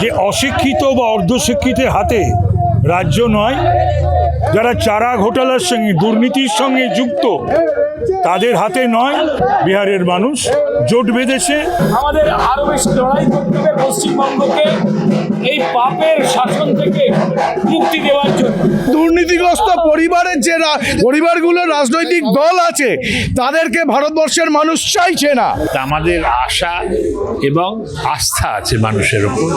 যে অশিক্ষিত বা অর্ধশিক্ষিতের হাতে রাজ্য নয় যারা চারা ঘোটালার সঙ্গে দুর্নীতির সঙ্গে যুক্ত তাদের হাতে নয় বিহারের মানুষ জোট বেঁধেছে। আমাদের আরও বেশি লড়াই করতে হবে পশ্চিমবঙ্গকে। এই পাপের শাসন থেকে মুক্তি দেওয়ার জন্য। দুর্নীতিগ্রস্ত পরিবারের যে পরিবারগুলো রাজনৈতিক দল আছে তাদেরকে ভারতবর্ষের মানুষ চাইছে না। তা আমাদের আশা এবং আস্থা আছে মানুষের উপর।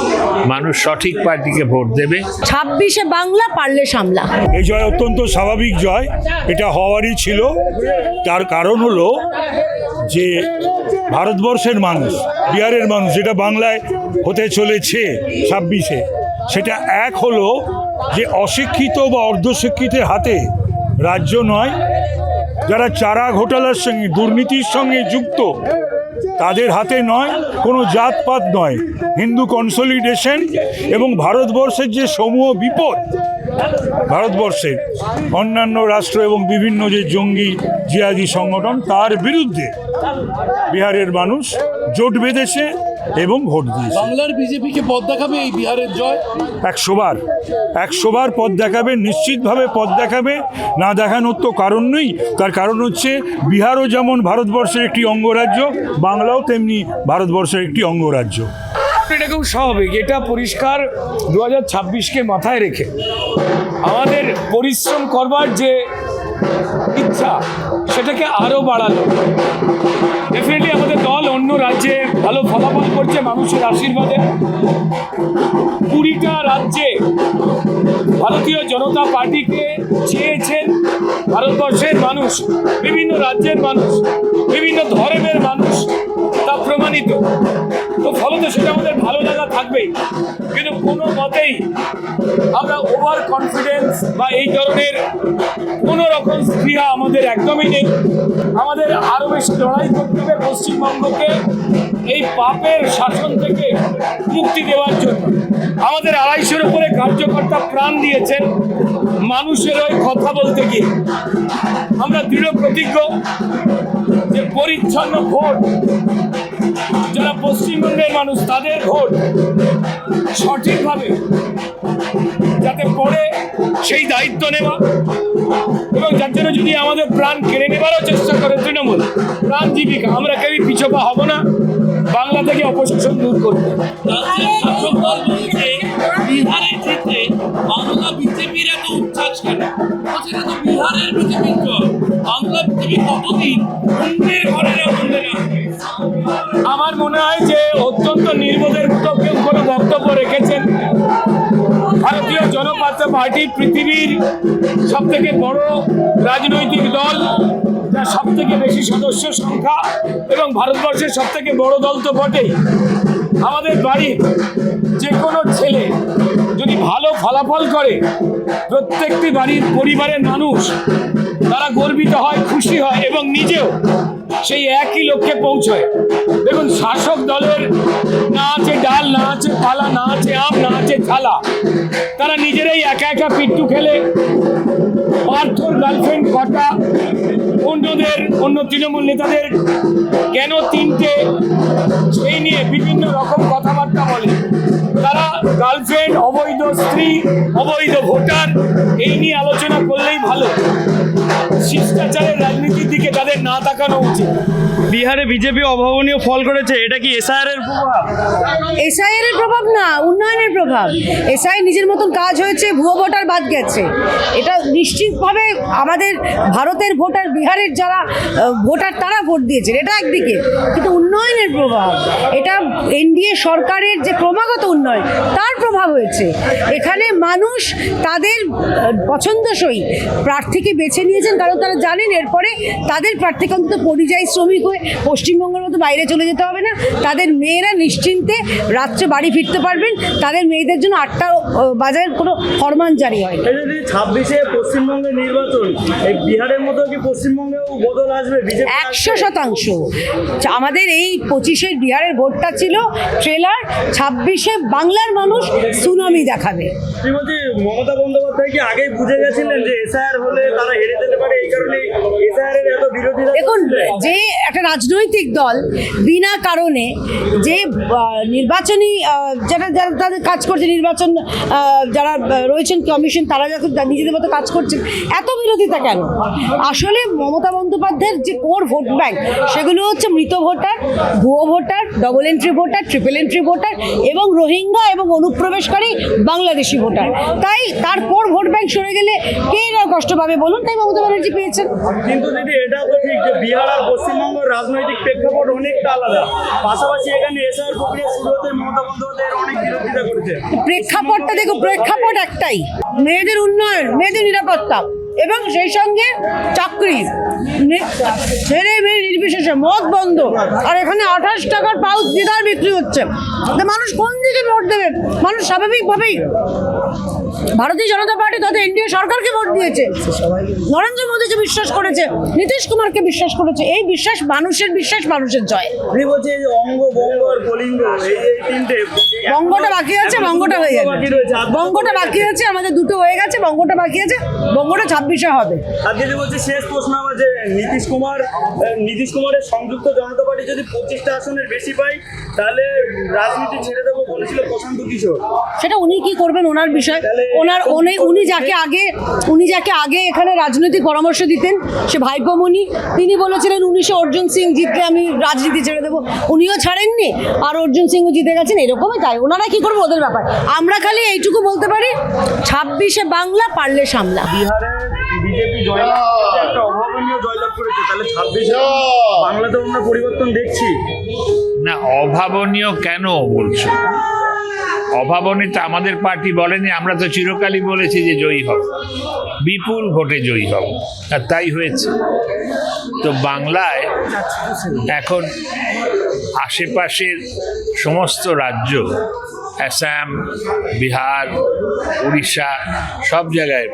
মানুষ সঠিক পার্টিকে ভোট দেবে। ছাব্বিশে বাংলা পারলে সামলা। এই জয় অত্যন্ত স্বাভাবিক জয়। এটা হওয়ারই ছিল। তার কারণ হলো যে ভারতবর্ষের মানুষ বিহারের মানুষ যেটা বাংলায় হতে চলেছে ছাব্বিশে সেটা এক হলো যে অশিক্ষিত বা অর্ধশিক্ষিতের হাতে রাজ্য নয়, যারা চারা ঘোটালার সঙ্গে, দুর্নীতির সঙ্গে যুক্ত, তাদের হাতে নয়, কোনো জাতপাত নয়। হিন্দু কনসলিডেশন এবং ভারতবর্ষের যে সমূহ বিপদ ভারতবর্ষের অন্যান্য রাষ্ট্র এবং বিভিন্ন যে জঙ্গি জিয়াদি সংগঠন, তার বিরুদ্ধে বিহারের মানুষ জোট বেঁধেছে। এবং ভোট দিয়েছে। বাংলার বিজেপিকে পথ দেখাবে এই বিহারের জয়? একশোবার একশোবার পদ দেখাবে নিশ্চিতভাবে পথ দেখাবে। না দেখানোর তো কারণ নেই। তার কারণ হচ্ছে বিহারও যেমন ভারতবর্ষের একটি অঙ্গরাজ্য বাংলাও তেমনি ভারতবর্ষের একটি অঙ্গরাজ্য। এটা খুব স্বাভাবিক এটা পরিষ্কার দু হাজার ছাব্বিশকে মাথায় রেখে। আমাদের পরিশ্রম করবার যে ইচ্ছা, সেটাকে আরও বাড়ালো। ডেফিনেটলি আমাদের দল অন্য রাজ্যে ভালো ফলাফল করছে মানুষের আশীর্বাদে। কুড়িটা রাজ্যে ভারতীয় জনতা পার্টিকে চেয়েছেন ভারতবর্ষের মানুষ, বিভিন্ন রাজ্যের মানুষ, বিভিন্ন ধর্মের মানুষ, তা প্রমাণিত। তো ফলত সেটা আমাদের ভালো লাগা থাকবেই। কিন্তু কোনো মতেই আমরা ওভার কনফিডেন্স বা এই ধরনের কোনো আমাদের একদমই নেই। আমাদের আরও বেশি লড়াই করতে হবে পশ্চিমবঙ্গকে, এই পাপের শাসন থেকে মুক্তি দেওয়ার জন্য। আমাদের আড়াইশোর উপরে কার্যকর্তা প্রাণ দিয়েছেন মানুষের ওই কথা বলতে গিয়ে। আমরা দৃঢ় প্রতিজ্ঞ যে পরিচ্ছন্ন ভোট পশ্চিমবঙ্গের মানুষ তাদের ভোট সঠিকভাবে যাতে পড়ে সেই দায়িত্ব নেওয়া। এবং যার জন্য যদি আমাদের প্রাণ কেড়ে নেবারও চেষ্টা করে তৃণমূল, প্রাণ জীবিকা, আমরা কেউই পিছপা হব না। বাংলা থেকে অপশাসন দূর করব। রাজ্যের শাসক দল বলছে বিহারে জিতে বাংলা বিজেপির এত উচ্ছ্বাস কেন? বিহারের বাংলা বিজেপি কতদিন অন্যের আমার মনে হয় যে অত্যন্ত নির্বোধের মতো কেউ কোনো বক্তব্য রেখেছেন। ভারতীয় জনতা পার্টি পৃথিবীর সব থেকে বড় রাজনৈতিক দল। যার সব থেকে বেশি সদস্য সংখ্যা এবং ভারতবর্ষের সব থেকে বড় দল তো বটেই। আমাদের বাড়ির যে কোনো ছেলে যদি ভালো ফলাফল করে, প্রত্যেকটি বাড়ির পরিবারের মানুষ তারা গর্বিত হয়, খুশি হয় এবং নিজেও সেই একই লক্ষ্যে পৌঁছয়। দেখুন, শাসক দলের না আছে ডাল, না আছে পালা, না আছে আম, না আছে থালা। তারা নিজেরাই একা একা পিট্টু খেলে, পার্থর গার্লফ্রেন্ড কটা অন্যদের, অন্য তৃণমূল নেতাদের কেন তিনটে সেই নিয়ে বিভিন্ন রকম কথাবার্তা বলে? তারা গার্লফ্রেন্ড, অবৈধ স্ত্রী, অবৈধ ভোটার, এই নিয়ে আলোচনা করলেই ভালো। শিষ্টাচারের রাজনীতির দিকে তাদের না তাকানো উচিত। বিহারে বিজেপি অভাবনীয় ফল করেছে, এটা কি এসআইআর এর প্রভাব? এসআইআর এর প্রভাব না, উন্নয়নের প্রভাব। এসআই নিজের মতন কাজ হয়েছে, ভুয়ো ভোটার বাদ গেছে। এটা নিশ্চিতভাবে আমাদের ভারতের ভোটার, বিহারের যারা ভোটার, তারা ভোট দিয়েছেন, এটা একদিকে। কিন্তু উন্নয়নের প্রভাব, এটা এনডিএ সরকারের যে ক্রমাগত উন্নয়ন, তার প্রভাব হয়েছে। এখানে মানুষ তাদের পছন্দসই প্রার্থীকে বেছে নিয়েছেন, কারণ তারা জানেন, এরপরে তাদের প্রার্থীকে অন্তত পরিযায়ী শ্রমিক হয়ে পশ্চিমবঙ্গের মতো বাইরে চলে যেতে হবে না। তাদের মেয়েরা নিশ্চিন্তে রাত্রে বাড়ি ফিরতে পারবেন। তাদের মেয়েদের জন্য আটটা বাজারের কোনো ফরমান জারি হয় ছাব্বিশে পশ্চিমবঙ্গের নির্বাচন এই বিহারের মতো কি পশ্চিমবঙ্গেও বদল আসবে? বিজেপি একশো শতাংশ। আমাদের এই পঁচিশের বিহারের ভোটটা ছিল ট্রেলার ছাব্বিশে বাংলার মানুষ সুনামি দেখাবে। বলছি মমতা বন্দ্যোপাধ্যায় কি আগেই বুঝে গেছিলেন যে হলে তারা হেরে যেতে পারে? এই কারণে এত বিরোধিতা দেখুন যে একটা রাজনৈতিক দল বিনা কারণে যে নির্বাচনী যারা যারা তাদের কাজ করছে নির্বাচন যারা রয়েছেন কমিশন তারা যখন নিজেদের মতো কাজ করছেন এত বিরোধিতা কেন? আসলে মমতা বন্দ্যোপাধ্যায়ের যে কোর ভোট ব্যাংক সেগুলো হচ্ছে মৃত ভোটার ভুয়ো voter double entry voter triple entry voter এবং রোহিঙ্গা এবং অনুপ্রবেশকারী বাংলাদেশি ভোটার। তাই তার কোর ভোট ব্যাংক সরে গেলে কে না কষ্ট পাবে বলুন? তাই মমতা ব্যানার্জি পেয়েছেন। কিন্তু দিদি এটাও তো ঠিক যে বিহার আর পশ্চিমবঙ্গের রাজনৈতিক প্রেক্ষাপট অনেকটা আলাদা। পাশাপাশি এখানে এসআইআর প্রক্রিয়া শুরু হতে মমতা বন্দ্যোপাধ্যায়ের অনেক বিরোধিতা করেছে। প্রেক্ষাপটটা দেখো প্রেক্ষাপট একটাই। মেয়েদের উন্নয়ন মেয়েদের নিরাপত্তা প্রস্তাব এবং সেই সঙ্গে চাকরি। ছেলে মেয়ে নির্বিশেষে মদ বন্ধ। আর এখানে আঠাশ টাকার পাউচ দিদার বিক্রি হচ্ছে। তো মানুষ কোন দিকে ভোট দেবে? মানুষ স্বাভাবিকভাবেই ভারতীয় জনতা পার্টি তথা এনডিএ সরকারকে ভোট দিয়েছে। নরেন্দ্র মোদীকে বিশ্বাস করেছে নীতিশ কুমারকে বিশ্বাস করেছে। এই বিশ্বাস মানুষের বিশ্বাস মানুষের জয়। বঙ্গটা বাকি আছে বঙ্গটা হয়ে যাবে আর বঙ্গটা বাকি আছে আমাদের দুটো হয়ে গেছে বঙ্গটা বাকি আছে। বঙ্গটা ছাব্বিশে হবে। আর যদি বলছি শেষ প্রশ্ন আমার যে নীতিশ কুমার নীতিশ কুমারের সংযুক্ত জনতা পার্টি যদি পঁচিশটা আসনের বেশি পায় তাহলে রাজনীতি ছেড়ে দেবো বলেছিল প্রশান্ত কিশোর। সেটা উনি কি করবেন ওনার বিষয়? ওনার উনি উনি যাকে আগে উনি যাকে আগে এখানে রাজনৈতিক পরামর্শ দিতেন সে ভাইপোমণি তিনি বলেছিলেন উনিশে অর্জুন সিং জিতলে আমি রাজনীতি ছেড়ে দেবো। উনিও ছাড়েননি আর অর্জুন সিংও জিতে গেছেন এরকমই তাই। ওনারা কি করব ওদের ব্যাপার? আমরা খালি এইটুকু বলতে পারি ছাব্বিশে বাংলা পারলে সামলা। বিহারে বিজেপি জয়লাভ একটা অভাবনীয় জয়লাভ করেছে। তাহলে ছাব্বিশে বাংলাতে আমরা পরিবর্তন দেখছি। না অভাবনীয় কেন বলছো? অভাবনীয় আমাদের পার্টি বলেনি আমরা তো চিরকালই বলেছি যে জয়ী হব। বিপুল ভোটে জয়ী হব। আর তাই হয়েছে। তো বাংলায় এখন আশেপাশের সমস্ত রাজ্য আসাম, বিহার, উড়িষ্যা, সব জায়গায়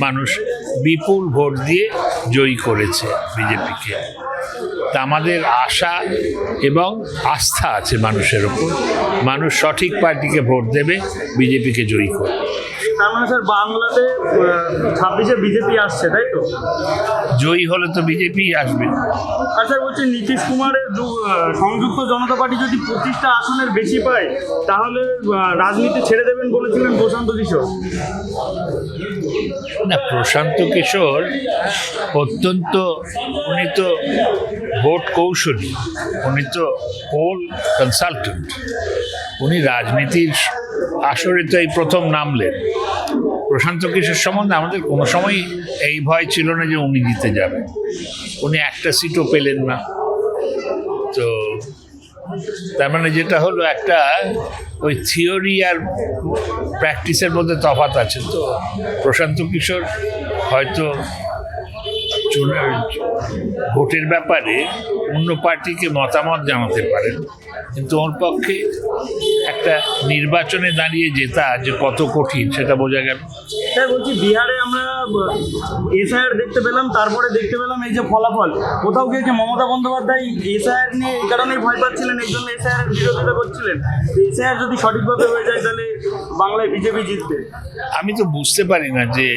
মানুষ বিপুল ভোট দিয়ে জয়ী করেছে বিজেপিকে। তা আমাদের আশা এবং আস্থা আছে মানুষের ওপর মানুষ সঠিক পার্টিকে ভোট দেবে, বিজেপিকে জয়ী করবে। তার মানে স্যার বাংলাতে ছাব্বিশে বিজেপি আসছে তাই তো? জয়ী হলে তো বিজেপি আসবে। আর স্যার বলছি নীতিশ কুমারের সংযুক্ত জনতা পার্টি যদি পঁচিশটা আসনের বেশি পায় তাহলে রাজনীতি ছেড়ে দেবেন বলেছিলেন প্রশান্ত কিশোর। না প্রশান্ত কিশোর অত্যন্ত উনি তো ভোট কৌশলী উনি তো পোল কনসালটেন্ট। উনি রাজনীতির আসরে তো এই প্রথম নামলেন। প্রশান্ত কিশোর সম্বন্ধে আমাদের কোনো সময় এই ভয় ছিল না যে উনি জিতে যাবেন। উনি একটা সিটও পেলেন না। তো তার মানে যেটা হলো একটা ওই থিওরি আর প্র্যাকটিসের মধ্যে তফাৎ আছে। তো প্রশান্ত কিশোর হয়তো ভোটের ব্যাপারে অন্য পার্টিকে মতামত জানাতে পারেন। কিন্তু ওর পক্ষে একটা নির্বাচনে দাঁড়িয়ে জেতা যে কত কঠিন সেটা বোঝা গেল। স্যার বলছি বিহারে আমরা এসআইআর দেখতে পেলাম তারপরে দেখতে পেলাম এই যে ফলাফল। কোথাও গিয়ে যে মমতা বন্দ্যোপাধ্যায় এসআইআর নিয়ে এই কারণেই ভয় পাচ্ছিলেন এই জন্য এসআইআর বিরোধিতা করছিলেন। এসআইআর যদি সঠিকভাবে হয়ে যায় তাহলে বাংলায় বিজেপি জিতবে। আমি তো বুঝতে পারি না যে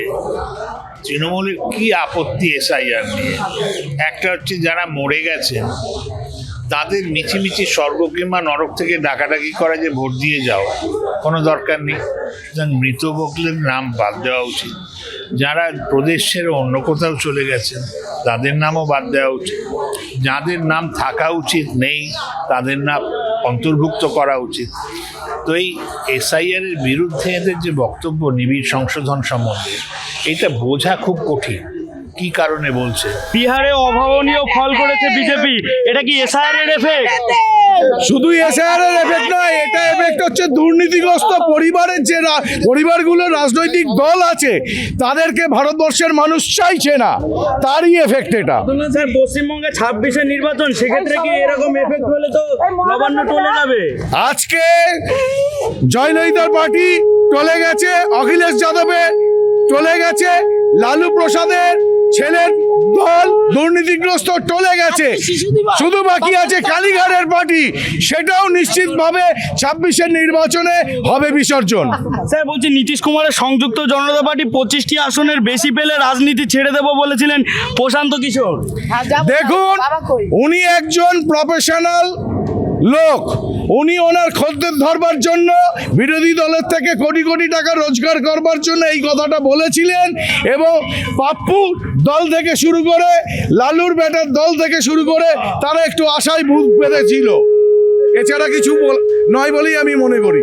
তৃণমূলের কি আপত্তি এসআইআর নিয়ে। একটা হচ্ছে যারা মরে গেছেন তাদের মিছিমিছি স্বর্গ কিংবা নরক থেকে ডাকাডাকি করা যে ভোট দিয়ে যাও, কোনো দরকার নেই। সুতরাং মৃত বকলের নাম বাদ দেওয়া উচিত। যারা প্রদেশ ছেড়ে অন্য কোথাও চলে গেছেন, তাদের নামও বাদ দেওয়া উচিত। যাদের নাম থাকা উচিত নেই, তাদের নাম অন্তর্ভুক্ত করা উচিত। তো এই এসআইআর এর বিরুদ্ধে এদের যে বক্তব্য, নিবিড় সংশোধন সম্বন্ধে, এটা বোঝা খুব কঠিন। কি কারণে বলছে? বিহারে অভাবনীয় ফল করেছে বিজেপি। এটা কি এসআইআর এর এফেক্ট শুধু এসআইআর এর এফেক্ট নয় এটা এফেক্ট হচ্ছে দুর্নীতিগ্রস্ত পরিবারের যে রা- পরিবারগুলো রাজনৈতিক দল আছে তাদেরকে ভারতবর্ষের মানুষ চাইছে না। তারই এফেক্ট এটা। স্যার পশ্চিমবঙ্গে ছাব্বিশে নির্বাচন সেক্ষেত্রে কি এরকম এফেক্ট হলে তো নবান্ন টলে যাবে? আজকে জয়ললিতার পার্টি চলে গেছে অখিলেশ যাদবের চলে গেছে লালু প্রসাদের ছেলের দল দুর্নীতিগ্রস্ত টলে গেছে। শুধু বাকি আছে কালীঘাটের পার্টি। সেটাও নিশ্চিতভাবে ছাব্বিশের নির্বাচনে হবে বিসর্জন। স্যার বলছি নীতিশ কুমারের সংযুক্ত জনতা পার্টি পঁচিশটি আসনের বেশি পেলে রাজনীতি ছেড়ে দেবো বলেছিলেন প্রশান্ত কিশোর। দেখুন উনি একজন প্রফেশনাল লোক, উনি ওনার খদ্দের ধরবার জন্য বিরোধী দলের থেকে কোটি কোটি টাকা রোজগার করবার জন্য এই কথাটা বলেছিলেন এবং পাপ্পু দল থেকে শুরু করে, লালুর ব্যাটার দল থেকে শুরু করে তারা একটু আশায় ভুগ পেতেছিল এছাড়া কিছু নয় বলেই আমি মনে করি।